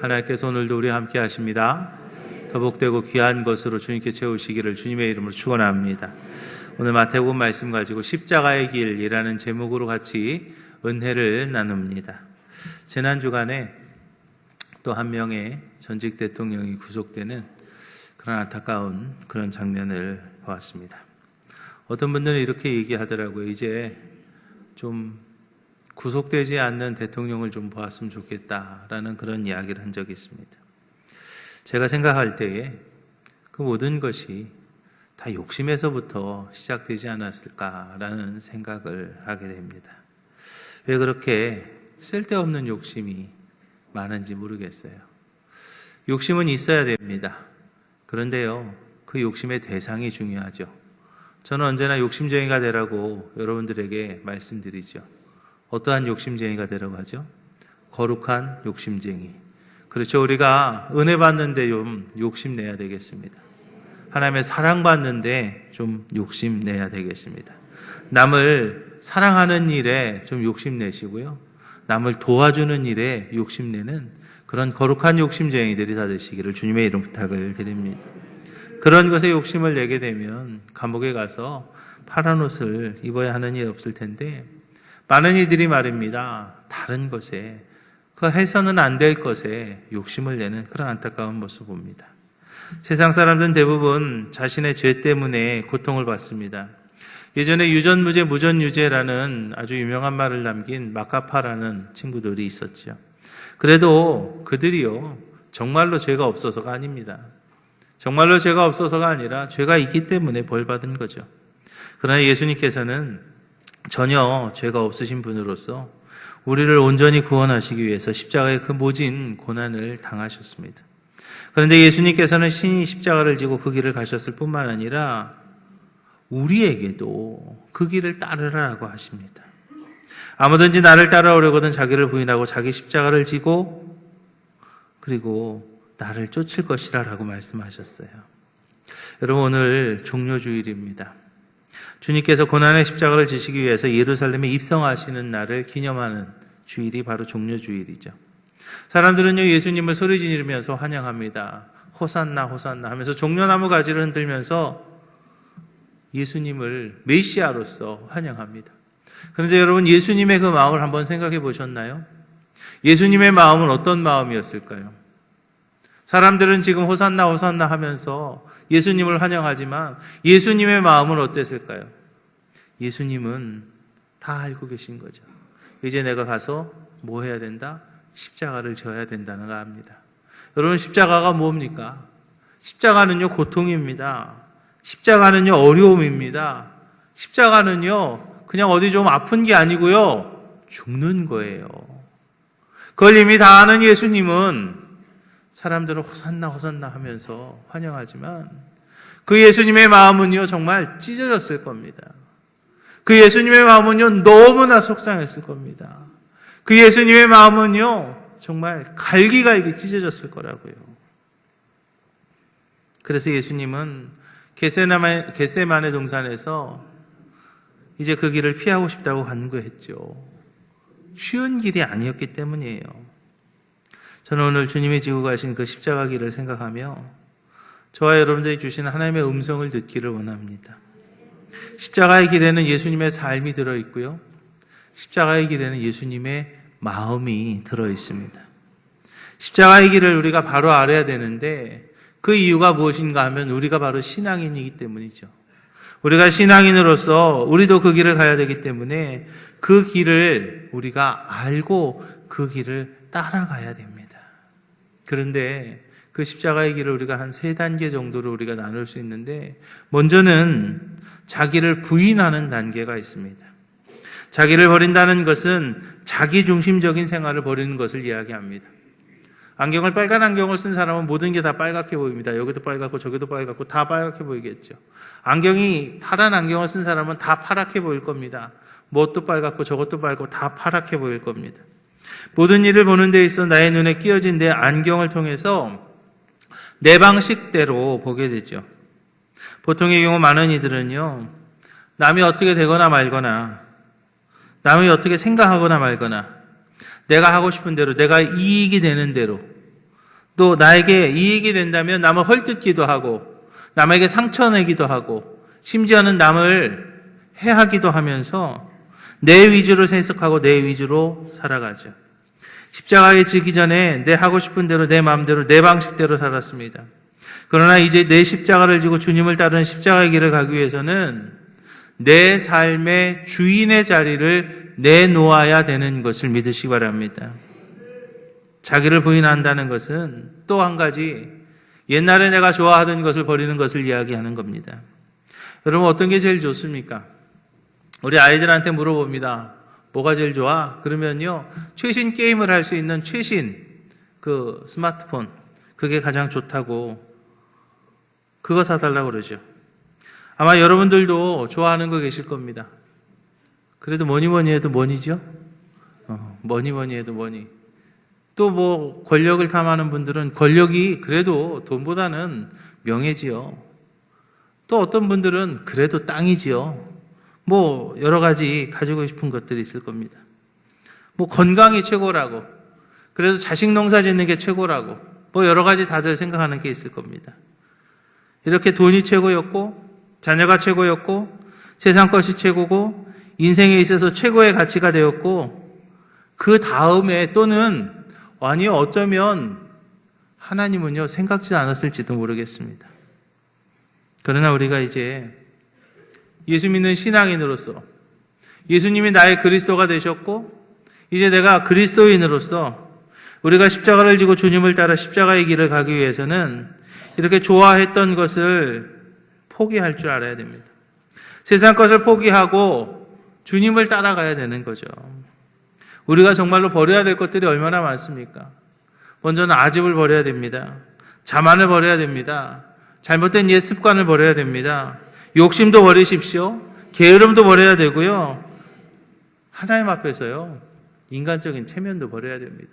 하나님께서 오늘도 우리 함께 하십니다. 더 복되고 귀한 것으로 주님께 채우시기를 주님의 이름으로 축원합니다. 오늘 마태복음 말씀 가지고 십자가의 길이라는 제목으로 같이 은혜를 나눕니다. 지난 주간에 또 한 명의 전직 대통령이 구속되는 그런 안타까운 그런 장면을 보았습니다. 어떤 분들은 이렇게 얘기하더라고요. 이제 좀 구속되지 않는 대통령을 좀 보았으면 좋겠다라는 그런 이야기를 한 적이 있습니다. 제가 생각할 때에 그 모든 것이 다 욕심에서부터 시작되지 않았을까라는 생각을 하게 됩니다. 왜 그렇게 쓸데없는 욕심이 많은지 모르겠어요. 욕심은 있어야 됩니다. 그런데요, 그 욕심의 대상이 중요하죠. 저는 언제나 욕심쟁이가 되라고 여러분들에게 말씀드리죠. 어떠한 욕심쟁이가 되라고 하죠? 거룩한 욕심쟁이. 그렇죠. 우리가 은혜 받는데 좀 욕심내야 되겠습니다. 하나님의 사랑받는데 좀 욕심내야 되겠습니다. 남을 사랑하는 일에 좀 욕심내시고요. 남을 도와주는 일에 욕심내는 그런 거룩한 욕심쟁이들이 다 되시기를 주님의 이름 부탁을 드립니다. 그런 것에 욕심을 내게 되면 감옥에 가서 파란 옷을 입어야 하는 일 없을 텐데 많은 이들이 말입니다. 다른 것에 그 해서는 안 될 것에 욕심을 내는 그런 안타까운 모습 봅니다. 세상 사람들은 대부분 자신의 죄 때문에 고통을 받습니다. 예전에 유전무죄 무전유죄라는 아주 유명한 말을 남긴 마카파라는 친구들이 있었죠. 그래도 그들이요 정말로 죄가 없어서가 아닙니다. 정말로 죄가 없어서가 아니라 죄가 있기 때문에 벌 받은 거죠. 그러나 예수님께서는 전혀 죄가 없으신 분으로서 우리를 온전히 구원하시기 위해서 십자가의 그 모진 고난을 당하셨습니다. 그런데 예수님께서는 신이 십자가를 지고 그 길을 가셨을 뿐만 아니라 우리에게도 그 길을 따르라고 하십니다. 아무든지 나를 따라오려거든 자기를 부인하고 자기 십자가를 지고 그리고 나를 쫓을 것이라라고 말씀하셨어요. 여러분 오늘 종료 주일입니다. 주님께서 고난의 십자가를 지시기 위해서 예루살렘에 입성하시는 날을 기념하는 주일이 바로 종료주일이죠. 사람들은요 예수님을 소리 지르면서 환영합니다. 호산나 호산나 하면서 종려나무 가지를 흔들면서 예수님을 메시아로서 환영합니다. 그런데 여러분 예수님의 그 마음을 한번 생각해 보셨나요? 예수님의 마음은 어떤 마음이었을까요? 사람들은 지금 호산나 호산나 하면서 예수님을 환영하지만 예수님의 마음은 어땠을까요? 예수님은 다 알고 계신 거죠. 이제 내가 가서 뭐 해야 된다? 십자가를 져야 된다는 거 압니다. 여러분, 십자가가 뭡니까? 십자가는요, 고통입니다. 십자가는요, 어려움입니다. 십자가는요, 그냥 어디 좀 아픈 게 아니고요, 죽는 거예요. 그걸 이미 다 아는 예수님은 사람들은 호산나 호산나 하면서 환영하지만 그 예수님의 마음은요 정말 찢어졌을 겁니다. 그 예수님의 마음은요 너무나 속상했을 겁니다. 그 예수님의 마음은요 정말 갈기갈기 찢어졌을 거라고요. 그래서 예수님은 게세나마, 게세만의 동산에서 이제 그 길을 피하고 싶다고 간구했죠. 쉬운 길이 아니었기 때문이에요. 저는 오늘 주님이 지고 가신 그 십자가 길을 생각하며 저와 여러분들이 주신 하나님의 음성을 듣기를 원합니다. 십자가의 길에는 예수님의 삶이 들어 있고요. 십자가의 길에는 예수님의 마음이 들어 있습니다. 십자가의 길을 우리가 바로 알아야 되는데 그 이유가 무엇인가 하면 우리가 바로 신앙인이기 때문이죠. 우리가 신앙인으로서 우리도 그 길을 가야 되기 때문에 그 길을 우리가 알고 그 길을 따라가야 됩니다. 그런데 그 십자가의 길을 우리가 한 세 단계 정도로 우리가 나눌 수 있는데 먼저는 자기를 부인하는 단계가 있습니다. 자기를 버린다는 것은 자기 중심적인 생활을 버리는 것을 이야기합니다. 안경을 빨간 안경을 쓴 사람은 모든 게 다 빨갛게 보입니다. 여기도 빨갛고 저기도 빨갛고 다 빨갛게 보이겠죠. 안경이 파란 안경을 쓴 사람은 다 파랗게 보일 겁니다. 뭣도 빨갛고 저것도 빨갛고 다 파랗게 보일 겁니다. 모든 일을 보는 데 있어 나의 눈에 끼어진 내 안경을 통해서 내 방식대로 보게 되죠. 보통의 경우 많은 이들은요, 남이 어떻게 되거나 말거나, 남이 어떻게 생각하거나 말거나, 내가 하고 싶은 대로, 내가 이익이 되는 대로, 또 나에게 이익이 된다면 남을 헐뜯기도 하고 남에게 상처내기도 하고 심지어는 남을 해하기도 하면서 내 위주로 해석하고 내 위주로 살아가죠. 십자가에 지기 전에 내 하고 싶은 대로 내 마음대로 내 방식대로 살았습니다. 그러나 이제 내 십자가를 지고 주님을 따르는 십자가의 길을 가기 위해서는 내 삶의 주인의 자리를 내놓아야 되는 것을 믿으시기 바랍니다. 자기를 부인한다는 것은 또 한 가지 옛날에 내가 좋아하던 것을 버리는 것을 이야기하는 겁니다. 여러분 어떤 게 제일 좋습니까? 우리 아이들한테 물어봅니다. 뭐가 제일 좋아? 그러면요. 최신 게임을 할 수 있는 최신 그 스마트폰. 그게 가장 좋다고. 그거 사달라고 그러죠. 아마 여러분들도 좋아하는 거 계실 겁니다. 그래도 뭐니 뭐니 해도 뭐니죠? 어, 뭐니 뭐니 해도 뭐니. 또 뭐 권력을 탐하는 분들은 권력이 그래도 돈보다는 명예지요. 또 어떤 분들은 그래도 땅이지요. 뭐 여러 가지 가지고 싶은 것들이 있을 겁니다. 뭐 건강이 최고라고. 그래도 자식 농사 짓는 게 최고라고. 뭐 여러 가지 다들 생각하는 게 있을 겁니다. 이렇게 돈이 최고였고 자녀가 최고였고 세상 것이 최고고 인생에 있어서 최고의 가치가 되었고 그 다음에 또는 아니요 어쩌면 하나님은요 생각지 않았을지도 모르겠습니다. 그러나 우리가 이제 예수 믿는 신앙인으로서 예수님이 나의 그리스도가 되셨고 이제 내가 그리스도인으로서 우리가 십자가를 지고 주님을 따라 십자가의 길을 가기 위해서는 이렇게 좋아했던 것을 포기할 줄 알아야 됩니다. 세상 것을 포기하고 주님을 따라가야 되는 거죠. 우리가 정말로 버려야 될 것들이 얼마나 많습니까? 먼저는 아집을 버려야 됩니다. 자만을 버려야 됩니다. 잘못된 옛 습관을 버려야 됩니다. 욕심도 버리십시오. 게으름도 버려야 되고요. 하나님 앞에서요. 인간적인 체면도 버려야 됩니다.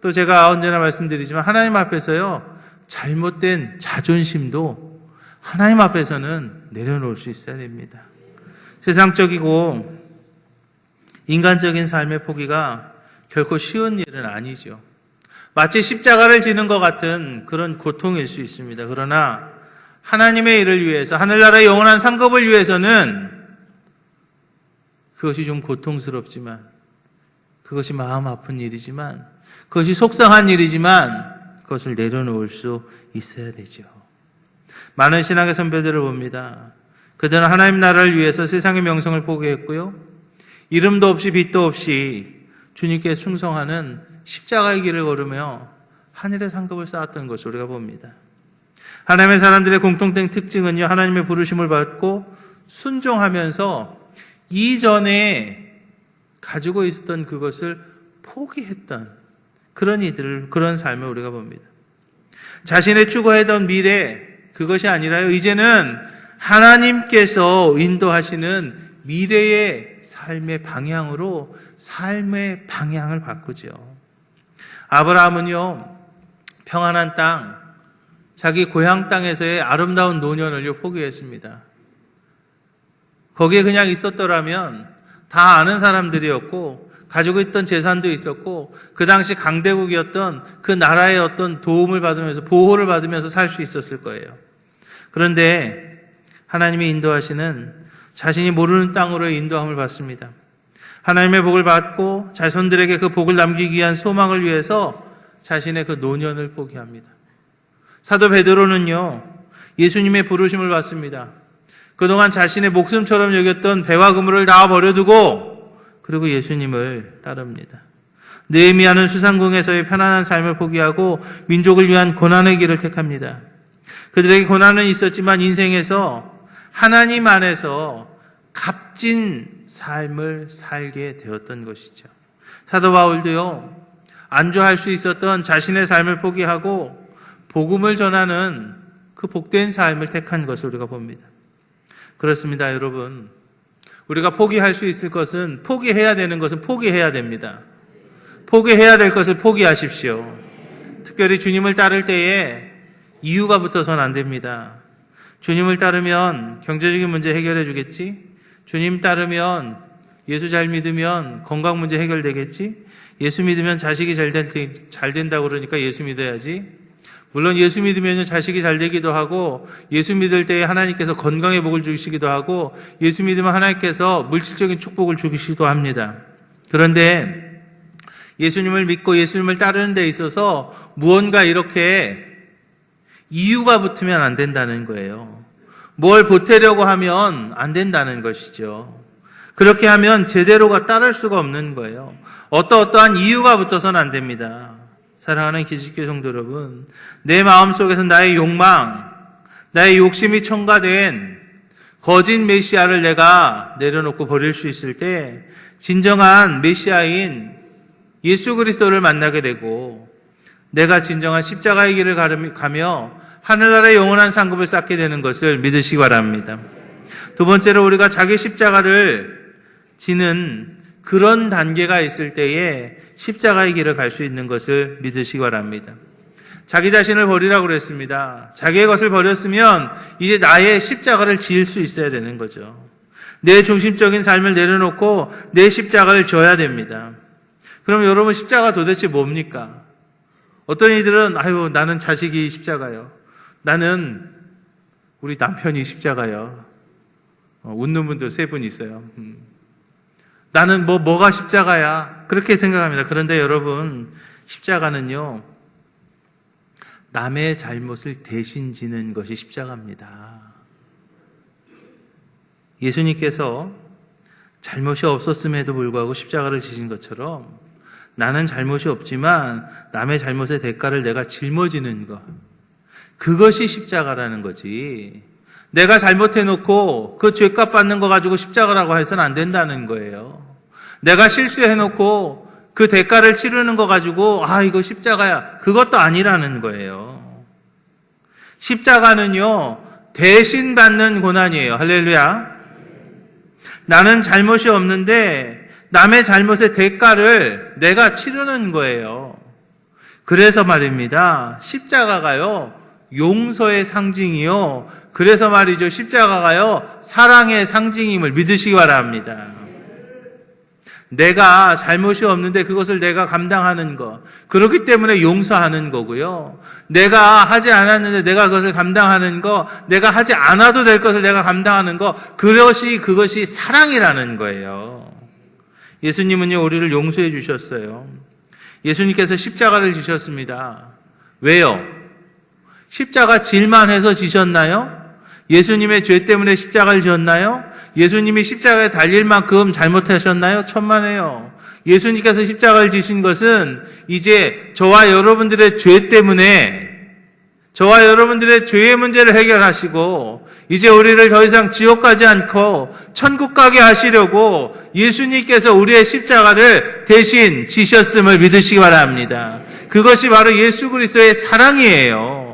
또 제가 언제나 말씀드리지만 하나님 앞에서요. 잘못된 자존심도 하나님 앞에서는 내려놓을 수 있어야 됩니다. 세상적이고 인간적인 삶의 포기가 결코 쉬운 일은 아니죠. 마치 십자가를 지는 것 같은 그런 고통일 수 있습니다. 그러나 하나님의 일을 위해서 하늘나라의 영원한 상급을 위해서는 그것이 좀 고통스럽지만 그것이 마음 아픈 일이지만 그것이 속상한 일이지만 그것을 내려놓을 수 있어야 되죠. 많은 신학의 선배들을 봅니다. 그들은 하나님 나라를 위해서 세상의 명성을 포기했고요. 이름도 없이 빛도 없이 주님께 충성하는 십자가의 길을 걸으며 하늘의 상급을 쌓았던 것을 우리가 봅니다. 하나님의 사람들의 공통된 특징은요, 하나님의 부르심을 받고 순종하면서 이전에 가지고 있었던 그것을 포기했던 그런 이들, 그런 삶을 우리가 봅니다. 자신의 추구하던 미래, 그것이 아니라요, 이제는 하나님께서 인도하시는 미래의 삶의 방향으로 삶의 방향을 바꾸죠. 아브라함은요, 평안한 땅, 자기 고향 땅에서의 아름다운 노년을 포기했습니다. 거기에 그냥 있었더라면 다 아는 사람들이었고, 가지고 있던 재산도 있었고, 그 당시 강대국이었던 그 나라의 어떤 도움을 받으면서, 보호를 받으면서 살 수 있었을 거예요. 그런데 하나님이 인도하시는 자신이 모르는 땅으로 인도함을 받습니다. 하나님의 복을 받고 자손들에게 그 복을 남기기 위한 소망을 위해서 자신의 그 노년을 포기합니다. 사도 베드로는요, 예수님의 부르심을 받습니다. 그동안 자신의 목숨처럼 여겼던 배와 그물을 다 버려두고 그리고 예수님을 따릅니다. 느헤미야는 수상궁에서의 편안한 삶을 포기하고 민족을 위한 고난의 길을 택합니다. 그들에게 고난은 있었지만 인생에서 하나님 안에서 값진 삶을 살게 되었던 것이죠. 사도 바울도요, 안주할 수 있었던 자신의 삶을 포기하고 복음을 전하는 그 복된 삶을 택한 것을 우리가 봅니다. 그렇습니다, 여러분. 우리가 포기할 수 있을 것은 포기해야 되는 것은 포기해야 됩니다. 포기해야 될 것을 포기하십시오. 특별히 주님을 따를 때에 이유가 붙어서는 안 됩니다. 주님을 따르면 경제적인 문제 해결해 주겠지? 주님 따르면 예수 잘 믿으면 건강 문제 해결되겠지? 예수 믿으면 자식이 잘, 될, 잘 된다고 그러니까 예수 믿어야지? 물론 예수 믿으면 자식이 잘 되기도 하고 예수 믿을 때 하나님께서 건강의 복을 주시기도 하고 예수 믿으면 하나님께서 물질적인 축복을 주시기도 합니다. 그런데 예수님을 믿고 예수님을 따르는 데 있어서 무언가 이렇게 이유가 붙으면 안 된다는 거예요. 뭘 보태려고 하면 안 된다는 것이죠. 그렇게 하면 제대로가 따를 수가 없는 거예요. 어떠어떠한 이유가 붙어서는 안 됩니다. 사랑하는 기식교 성도 여러분, 내 마음 속에서 나의 욕망, 나의 욕심이 첨가된 거짓 메시아를 내가 내려놓고 버릴 수 있을 때, 진정한 메시아인 예수 그리스도를 만나게 되고, 내가 진정한 십자가의 길을 가며 하늘나라의 영원한 상급을 쌓게 되는 것을 믿으시기 바랍니다. 두 번째로 우리가 자기 십자가를 지는 그런 단계가 있을 때에 십자가의 길을 갈 수 있는 것을 믿으시기 바랍니다. 자기 자신을 버리라고 그랬습니다. 자기의 것을 버렸으면 이제 나의 십자가를 지을 수 있어야 되는 거죠. 내 중심적인 삶을 내려놓고 내 십자가를 져야 됩니다. 그럼 여러분 십자가 도대체 뭡니까? 어떤 이들은 아유 나는 자식이 십자가요. 나는 우리 남편이 십자가요. 어, 웃는 분들 세 분 있어요. 음. 나는 뭐, 뭐가 십자가야? 그렇게 생각합니다. 그런데 여러분, 십자가는요, 남의 잘못을 대신 지는 것이 십자가입니다. 예수님께서 잘못이 없었음에도 불구하고 십자가를 지신 것처럼 나는 잘못이 없지만 남의 잘못의 대가를 내가 짊어지는 것. 그것이 십자가라는 거지. 내가 잘못해놓고 그 죄값 받는 거 가지고 십자가라고 해서는 안 된다는 거예요. 내가 실수해놓고 그 대가를 치르는 거 가지고 아 이거 십자가야 그것도 아니라는 거예요. 십자가는요 대신 받는 고난이에요. 할렐루야. 나는 잘못이 없는데 남의 잘못의 대가를 내가 치르는 거예요. 그래서 말입니다. 십자가가요 용서의 상징이요. 그래서 말이죠. 십자가가요 사랑의 상징임을 믿으시기 바랍니다. 내가 잘못이 없는데 그것을 내가 감당하는 것. 그렇기 때문에 용서하는 거고요. 내가 하지 않았는데 내가 그것을 감당하는 것, 내가 하지 않아도 될 것을 내가 감당하는 것, 그것이, 그것이 사랑이라는 거예요. 예수님은요, 우리를 용서해 주셨어요. 예수님께서 십자가를 지셨습니다. 왜요? 십자가 질만 해서 지셨나요? 예수님의 죄 때문에 십자가를 지었나요? 예수님이 십자가에 달릴 만큼 잘못하셨나요? 천만에요. 예수님께서 십자가를 지신 것은 이제 저와 여러분들의 죄 때문에 저와 여러분들의 죄의 문제를 해결하시고 이제 우리를 더 이상 지옥 가지 않고 천국 가게 하시려고 예수님께서 우리의 십자가를 대신 지셨음을 믿으시기 바랍니다. 그것이 바로 예수 그리스도의 사랑이에요.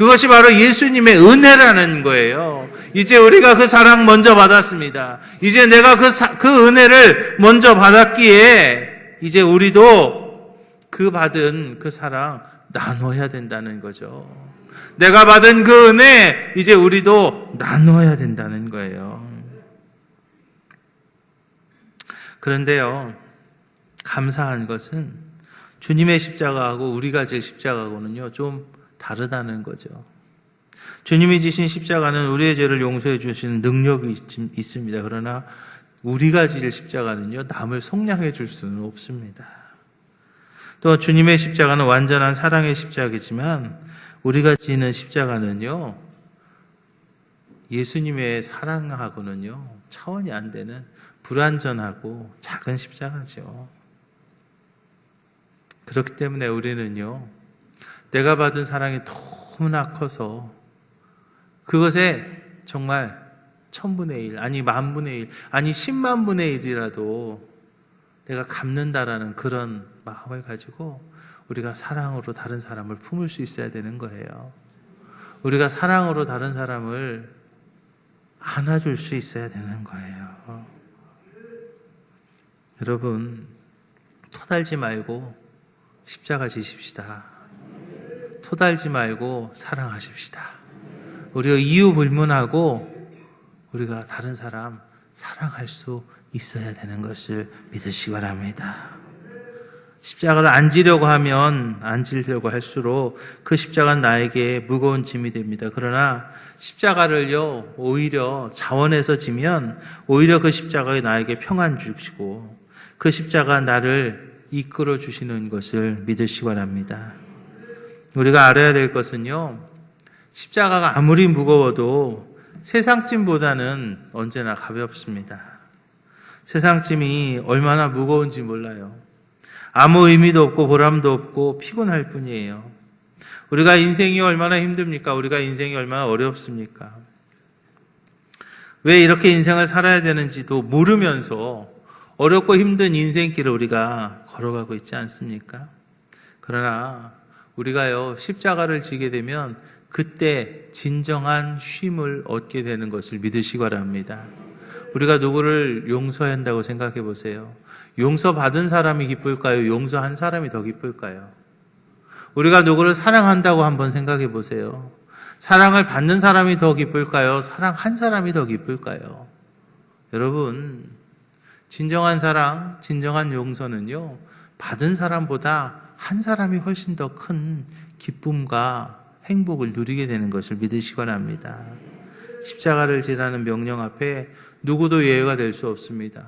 그것이 바로 예수님의 은혜라는 거예요. 이제 우리가 그 사랑 먼저 받았습니다. 이제 내가 그, 사, 그 은혜를 먼저 받았기에 이제 우리도 그 받은 그 사랑 나눠야 된다는 거죠. 내가 받은 그 은혜 이제 우리도 나눠야 된다는 거예요. 그런데요, 감사한 것은 주님의 십자가하고 우리가 질 십자가하고는요, 좀 다르다는 거죠. 주님이 지신 십자가는 우리의 죄를 용서해 주시는 능력이 있, 습니다 그러나 우리가 질 십자가는요, 남을 속량해 줄 수는 없습니다. 또 주님의 십자가는 완전한 사랑의 십자가이지만 우리가 지는 십자가는요, 예수님의 사랑하고는요, 차원이 안 되는 불완전하고 작은 십자가죠. 그렇기 때문에 우리는요, 내가 받은 사랑이 너무나 커서 그것에 정말 천분의 일, 아니 만분의 일, 아니 십만분의 일이라도 내가 갚는다라는 그런 마음을 가지고 우리가 사랑으로 다른 사람을 품을 수 있어야 되는 거예요. 우리가 사랑으로 다른 사람을 안아줄 수 있어야 되는 거예요. 여러분, 토달지 말고 십자가 지십시다. 토달지 말고 사랑하십시다. 우리가 이유 불문하고 우리가 다른 사람 사랑할 수 있어야 되는 것을 믿으시기 바랍니다. 십자가를 안 지려고 하면 안 지려고 할수록 그 십자가는 나에게 무거운 짐이 됩니다. 그러나 십자가를요, 오히려 자원해서 지면 오히려 그 십자가가 나에게 평안 주시고 그 십자가 나를 이끌어 주시는 것을 믿으시기 바랍니다. 우리가 알아야 될 것은요, 십자가가 아무리 무거워도 세상 짐보다는 언제나 가볍습니다. 세상 짐이 얼마나 무거운지 몰라요. 아무 의미도 없고 보람도 없고 피곤할 뿐이에요. 우리가 인생이 얼마나 힘듭니까? 우리가 인생이 얼마나 어렵습니까? 왜 이렇게 인생을 살아야 되는지도 모르면서 어렵고 힘든 인생길을 우리가 걸어가고 있지 않습니까? 그러나 우리가요, 십자가를 지게 되면 그때 진정한 쉼을 얻게 되는 것을 믿으시기 바랍니다. 우리가 누구를 용서한다고 생각해 보세요. 용서 받은 사람이 기쁠까요? 용서한 사람이 더 기쁠까요? 우리가 누구를 사랑한다고 한번 생각해 보세요. 사랑을 받는 사람이 더 기쁠까요? 사랑한 사람이 더 기쁠까요? 여러분, 진정한 사랑, 진정한 용서는요, 받은 사람보다 한 사람이 훨씬 더 큰 기쁨과 행복을 누리게 되는 것을 믿으시기 바랍니다. 십자가를 지라는 명령 앞에 누구도 예외가 될 수 없습니다.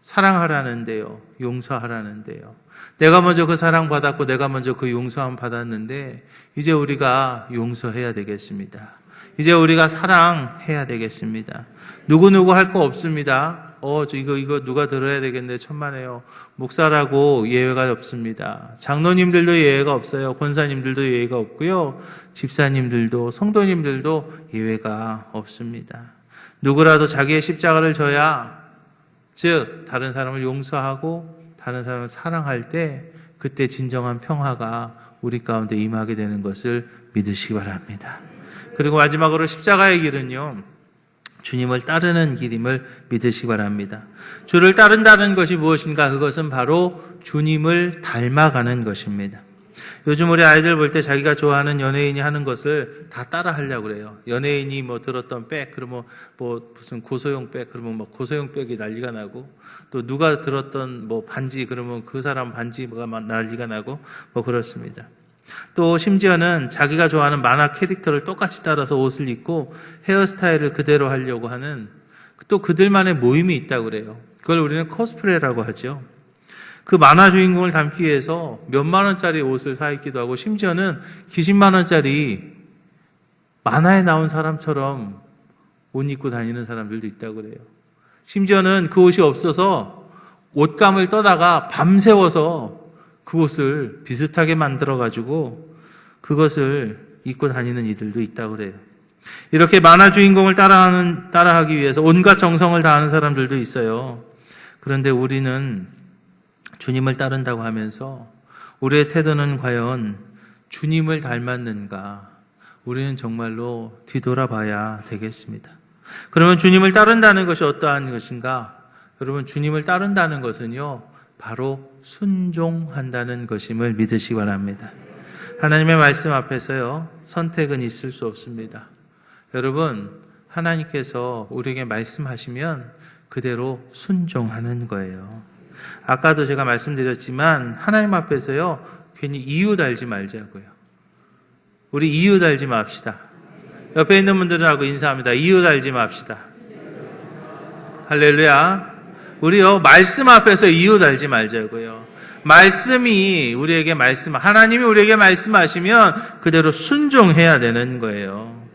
사랑하라는데요. 용서하라는데요. 내가 먼저 그 사랑 받았고 내가 먼저 그 용서함 받았는데 이제 우리가 용서해야 되겠습니다. 이제 우리가 사랑해야 되겠습니다. 누구누구 할 거 없습니다. 어, 저 이거, 이거 누가 들어야 되겠네. 천만에요. 목사라고 예외가 없습니다. 장로님들도 예외가 없어요. 권사님들도 예외가 없고요. 집사님들도, 성도님들도 예외가 없습니다. 누구라도 자기의 십자가를 져야, 즉, 다른 사람을 용서하고, 다른 사람을 사랑할 때, 그때 진정한 평화가 우리 가운데 임하게 되는 것을 믿으시기 바랍니다. 그리고 마지막으로 십자가의 길은요, 주님을 따르는 길임을 믿으시기 바랍니다. 주를 따른다는 것이 무엇인가? 그것은 바로 주님을 닮아가는 것입니다. 요즘 우리 아이들 볼 때 자기가 좋아하는 연예인이 하는 것을 다 따라 하려고 그래요. 연예인이 뭐 들었던 백, 그러면 뭐 무슨 고소용 백, 그러면 뭐 고소용 백이 난리가 나고 또 누가 들었던 뭐 반지, 그러면 그 사람 반지가 난리가 나고 뭐 그렇습니다. 또 심지어는 자기가 좋아하는 만화 캐릭터를 똑같이 따라서 옷을 입고 헤어스타일을 그대로 하려고 하는 또 그들만의 모임이 있다고 그래요. 그걸 우리는 코스프레라고 하죠. 그 만화 주인공을 담기 위해서 몇만 원짜리 옷을 사 입기도 하고 심지어는 기십만 원짜리 만화에 나온 사람처럼 옷 입고 다니는 사람들도 있다고 그래요. 심지어는 그 옷이 없어서 옷감을 떠다가 밤새워서 그 옷을 비슷하게 만들어 가지고 그것을 입고 다니는 이들도 있다고 그래요. 이렇게 만화 주인공을 따라하는 따라하기 위해서 온갖 정성을 다하는 사람들도 있어요. 그런데 우리는 주님을 따른다고 하면서 우리의 태도는 과연 주님을 닮았는가? 우리는 정말로 뒤돌아봐야 되겠습니다. 그러면 주님을 따른다는 것이 어떠한 것인가? 여러분, 주님을 따른다는 것은요, 바로 순종한다는 것임을 믿으시기 바랍니다. 하나님의 말씀 앞에서요, 선택은 있을 수 없습니다. 여러분, 하나님께서 우리에게 말씀하시면 그대로 순종하는 거예요. 아까도 제가 말씀드렸지만, 하나님 앞에서요, 괜히 이유 달지 말자고요. 우리 이유 달지 맙시다. 옆에 있는 분들하고 인사합니다. 이유 달지 맙시다. 할렐루야. 우리요, 말씀 앞에서 이유 달지 말자고요. 말씀이 우리에게 말씀, 하나님이 우리에게 말씀하시면 그대로 순종해야 되는 거예요.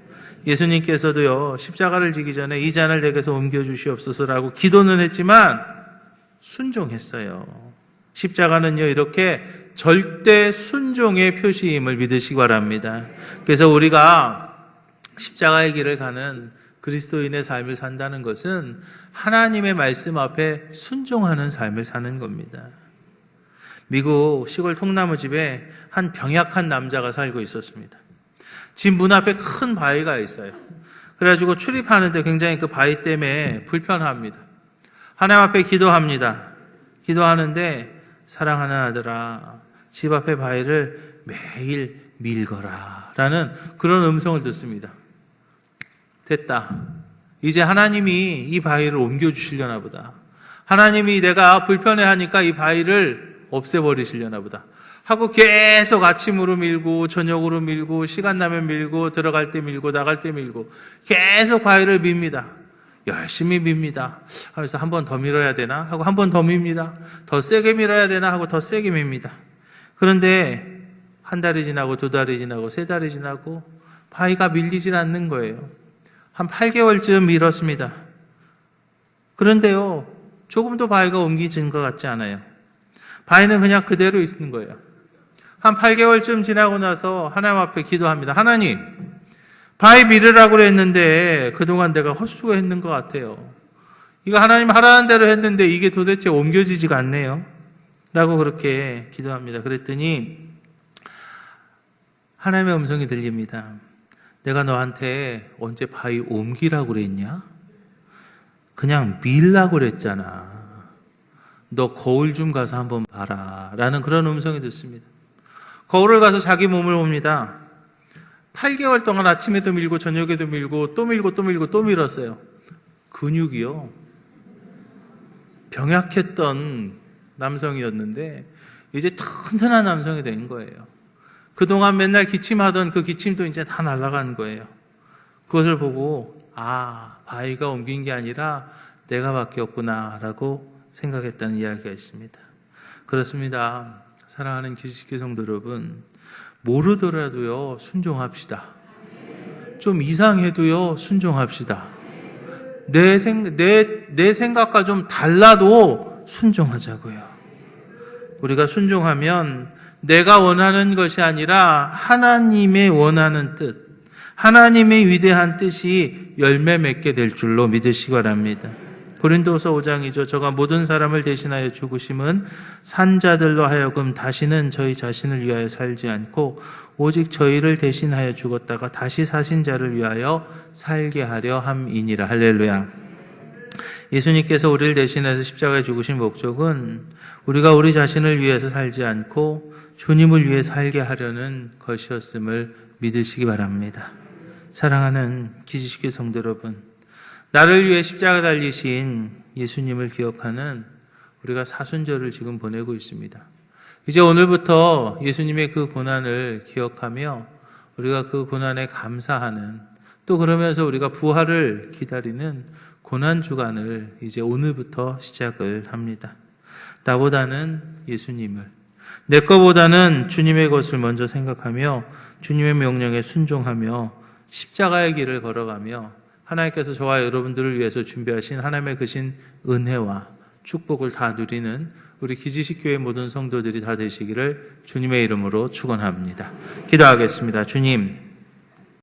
예수님께서도요, 십자가를 지기 전에 이 잔을 내게서 옮겨주시옵소서라고 기도는 했지만 순종했어요. 십자가는요, 이렇게 절대 순종의 표시임을 믿으시기 바랍니다. 그래서 우리가 십자가의 길을 가는 그리스도인의 삶을 산다는 것은 하나님의 말씀 앞에 순종하는 삶을 사는 겁니다. 미국 시골 통나무 집에 한 병약한 남자가 살고 있었습니다. 집 문 앞에 큰 바위가 있어요. 그래가지고 출입하는데 굉장히 그 바위 때문에 불편합니다. 하나님 앞에 기도합니다. 기도하는데 사랑하는 아들아, 집 앞에 바위를 매일 밀거라. 라는 그런 음성을 듣습니다. 됐다. 이제 하나님이 이 바위를 옮겨주시려나 보다. 하나님이 내가 불편해 하니까 이 바위를 없애버리시려나 보다. 하고 계속 아침으로 밀고 저녁으로 밀고 시간 나면 밀고 들어갈 때 밀고 나갈 때 밀고 계속 과일을 밉니다. 열심히 밉니다. 하면서 한 번 더 밀어야 되나 하고 한 번 더 밉니다. 더 세게 밀어야 되나 하고 더 세게 밉니다. 그런데 한 달이 지나고 두 달이 지나고 세 달이 지나고 바위가 밀리질 않는 거예요. 한 8개월쯤 밀었습니다. 그런데요, 조금도 바위가 옮기진 것 같지 않아요. 바위는 그냥 그대로 있는 거예요. 한 8개월쯤 지나고 나서 하나님 앞에 기도합니다. 하나님, 바위 밀으라고 그랬는데 그동안 내가 헛수고 했는 것 같아요. 이거 하나님 하라는 대로 했는데 이게 도대체 옮겨지지가 않네요. 라고 그렇게 기도합니다. 그랬더니 하나님의 음성이 들립니다. 내가 너한테 언제 바위 옮기라고 그랬냐? 그냥 밀라고 그랬잖아. 너 거울 좀 가서 한번 봐라. 라는 그런 음성이 듣습니다. 거울을 가서 자기 몸을 봅니다. 8개월 동안 아침에도 밀고 저녁에도 밀고 또 밀고 또 밀고 또 밀었어요. 근육이요. 병약했던 남성이었는데 이제 튼튼한 남성이 된 거예요. 그동안 맨날 기침하던 그 기침도 이제 다 날아간 거예요. 그것을 보고 아, 바위가 옮긴 게 아니라 내가 바뀌었구나 라고 생각했다는 이야기가 있습니다. 그렇습니다. 사랑하는 기식교 성도 여러분, 모르더라도요, 순종합시다. 좀 이상해도요, 순종합시다. 내, 생, 내, 내 생각과 좀 달라도 순종하자고요. 우리가 순종하면 내가 원하는 것이 아니라 하나님의 원하는 뜻, 하나님의 위대한 뜻이 열매 맺게 될 줄로 믿으시기 바랍니다. 고린도서 5장이죠. 저가 모든 사람을 대신하여 죽으심은 산자들로 하여금 다시는 저희 자신을 위하여 살지 않고 오직 저희를 대신하여 죽었다가 다시 사신 자를 위하여 살게 하려 함이니라. 할렐루야. 예수님께서 우리를 대신해서 십자가에 죽으신 목적은 우리가 우리 자신을 위해서 살지 않고 주님을 위해 살게 하려는 것이었음을 믿으시기 바랍니다. 사랑하는 기지식의 성도 여러분, 나를 위해 십자가 달리신 예수님을 기억하는 우리가 사순절을 지금 보내고 있습니다. 이제 오늘부터 예수님의 그 고난을 기억하며 우리가 그 고난에 감사하는 또 그러면서 우리가 부활을 기다리는 고난 주간을 이제 오늘부터 시작을 합니다. 나보다는 예수님을 내 거보다는 주님의 것을 먼저 생각하며 주님의 명령에 순종하며 십자가의 길을 걸어가며 하나님께서 저와 여러분들을 위해서 준비하신 하나님의 그신 은혜와 축복을 다 누리는 우리 기지식 교회 모든 성도들이 다 되시기를 주님의 이름으로 축원합니다. 기도하겠습니다. 주님,